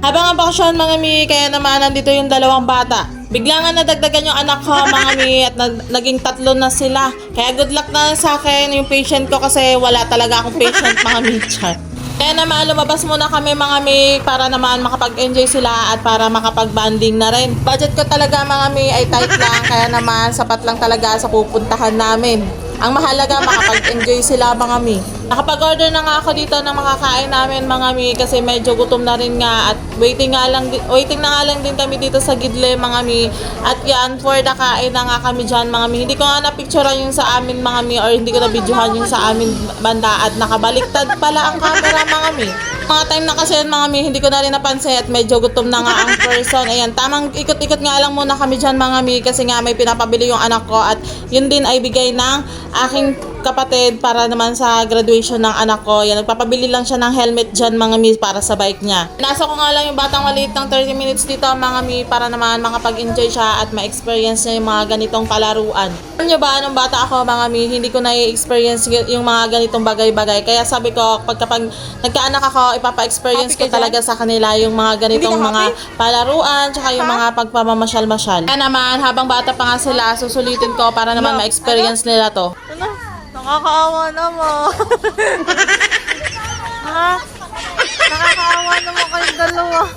Habang ang bakasyon mga mi, kaya naman nandito yung dalawang bata. Bigla nga nadagdagan yung anak ko mga mi at na- naging tatlo na sila. Kaya good luck na sa akin yung patient ko kasi wala talaga akong patient mga mi. Char. Kaya naman, lumabas muna kami mga may para naman makapag-enjoy sila at para makapag-banding na rin. Budget ko talaga mga may ay tight lang, kaya naman sapat lang talaga sa pupuntahan namin. Ang mahalaga makapag-enjoy sila mga mi. Nakapag-order na nga ako dito ng makakain namin mga mi kasi medyo gutom na rin nga at waiting nga lang waiting na nga lang din kami dito sa Gidle mga mi. At yan for the kain na nga kami dyan mga mi. Hindi ko nga na-picturean yung sa amin mga mi or hindi ko na-videohan yung sa amin banda at nakabaliktad pala ang camera mga mi. Mga time na kasi yun mga mi, hindi ko na rin napansin at medyo gutom na nga ang person. Ayan, tamang ikot-ikot nga lang muna kami dyan mga mi kasi nga may pinapabili yung anak ko at yun din ay bigay ng aking kapatid para naman sa graduation ng anak ko. Yan, nagpapabili lang siya ng helmet dyan mga mi para sa bike niya. Nasa ko nga lang yung batang maliit ng 30 minutes dito mga mi para naman makapag-enjoy siya at ma-experience niya yung mga ganitong palaruan. Alam niyo ba, nung bata ako mga mi, hindi ko na-experience yung mga ganitong bagay-bagay. Kaya sabi ko, pag kapag nagkaanak ako, ipapa-experience ko talaga sa kanila yung mga ganitong mga palaruan, tsaka yung mga pagpamamasyal-masyal. Kaya naman, habang bata pa nga sila, susulitin ko para naman ma-experience nila to. Ano? Nakakaawa naman. ha? Nakakaawa naman kayong dalawa.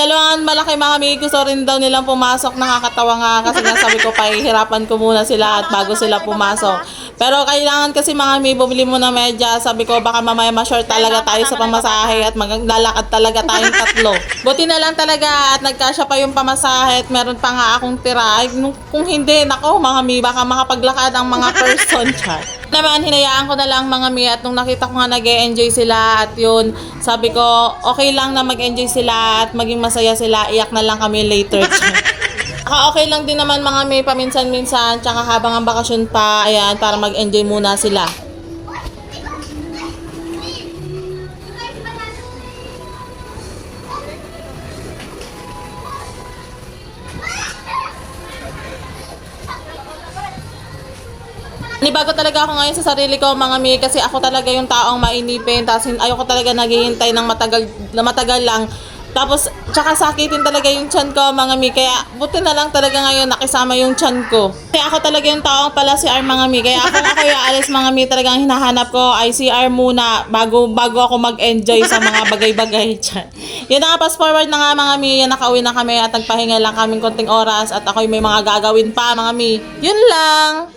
Dalawang malaki mga mi, gusto rin daw nilang pumasok. Nakakatawa nga kasi nga sabi ko, pahihirapan ko muna sila at bago sila pumasok. Pero kailangan kasi mga mi, bumili mo ng medya. Sabi ko, baka mamaya ma-short talaga tayo sa pamasahe at maglalakad talaga tayong tatlo. Buti na lang talaga at nagkasya pa yung pamasahe at meron pa nga akong tira. Ay, kung hindi, nako mga mi, baka makapaglakad ang mga person chat. Naman, hinayaan ko na lang mga mi at nung nakita ko nga nag enjoy sila at yun, sabi ko, okay lang na mag-enjoy sila at maging masaya sila, iyak na lang kami later. Saka okay lang din naman mga may paminsan-minsan, tsaka habang ang bakasyon pa, ayan, para mag-enjoy muna sila. Nibago talaga ako ngayon sa sarili ko mga mi kasi ako talaga yung taong mainipin tapos ayoko talaga naghihintay ng matagal matagal lang tapos tsaka sakitin talaga yung chan ko mga mi. Kaya buti na lang talaga ngayon nakisama yung chan ko. Kaya ako talaga yung taong pala si R mga mi. Kaya ako yung alis mga mi talagang hinahanap ko ay si muna bago bago ako mag-enjoy sa mga bagay-bagay chan yun na nga fast forward na nga mga mi. Yan nakauwi na kami at nagpahinga lang kaming konting oras at ako may mga gagawin pa mga mi. Yun lang